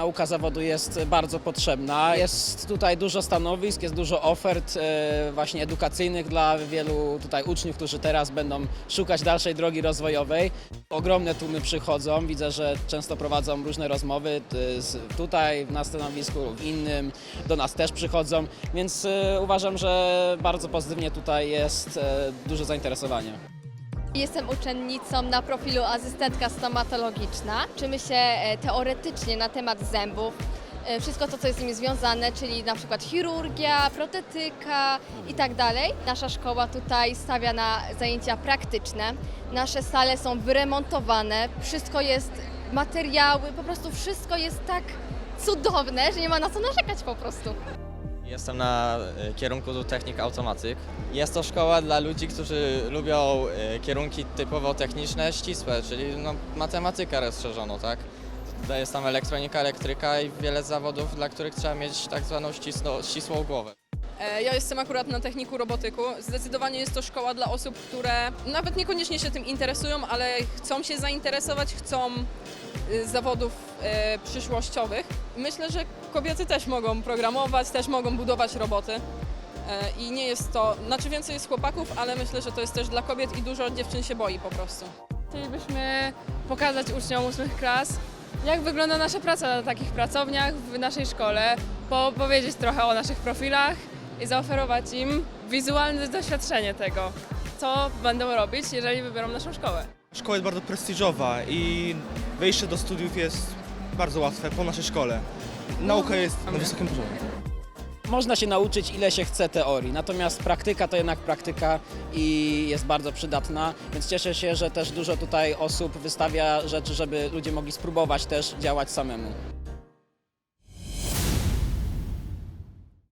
nauka zawodu jest bardzo potrzebna. Jest tutaj dużo stanowisk, jest dużo ofert e, właśnie edukacyjnych dla wielu tutaj uczniów, którzy teraz będą szukać dalszej drogi rozwojowej. Ogromne tłumy przychodzą, widzę, że często prowadzą różne rozmowy e, tutaj na stanowisku lub innym, do nas też przychodzą, więc e, uważam, że bardzo pozytywnie tutaj jest duże zainteresowanie. Jestem uczennicą na profilu asystentka stomatologiczna. Uczymy się e, teoretycznie na temat zębów. e, Wszystko to, co jest z nimi związane, czyli na przykład chirurgia, protetyka i tak dalej. Nasza szkoła tutaj stawia na zajęcia praktyczne. Nasze sale są wyremontowane, wszystko jest, materiały, po prostu wszystko jest tak cudowne, że nie ma na co narzekać po prostu. Jestem na e, kierunku technik automatyk. Jest to szkoła dla ludzi, którzy lubią e, kierunki typowo techniczne, ścisłe, czyli no, matematykę rozszerzoną, tak? Jest tam elektronika, elektryka i wiele zawodów, dla których trzeba mieć tak zwaną ścisłą głowę. E, Ja jestem akurat na techniku robotyku. Zdecydowanie jest to szkoła dla osób, które nawet niekoniecznie się tym interesują, ale chcą się zainteresować, chcą y, zawodów e, przyszłościowych. Myślę, że kobiety też mogą programować, też mogą budować roboty. E, I nie jest to, znaczy więcej jest chłopaków, ale myślę, że to jest też dla kobiet i dużo dziewczyn się boi po prostu. Chcielibyśmy pokazać uczniom ósmych klas, jak wygląda nasza praca na takich pracowniach w naszej szkole, po powiedzieć trochę o naszych profilach i zaoferować im wizualne doświadczenie tego, co będą robić, jeżeli wybiorą naszą szkołę. Szkoła jest bardzo prestiżowa i wejście do studiów jest bardzo łatwe po naszej szkole. Nauka jest na wysokim poziomie. Można się nauczyć ile się chce teorii, natomiast praktyka to jednak praktyka i jest bardzo przydatna, więc cieszę się, że też dużo tutaj osób wystawia rzeczy, żeby ludzie mogli spróbować też działać samemu.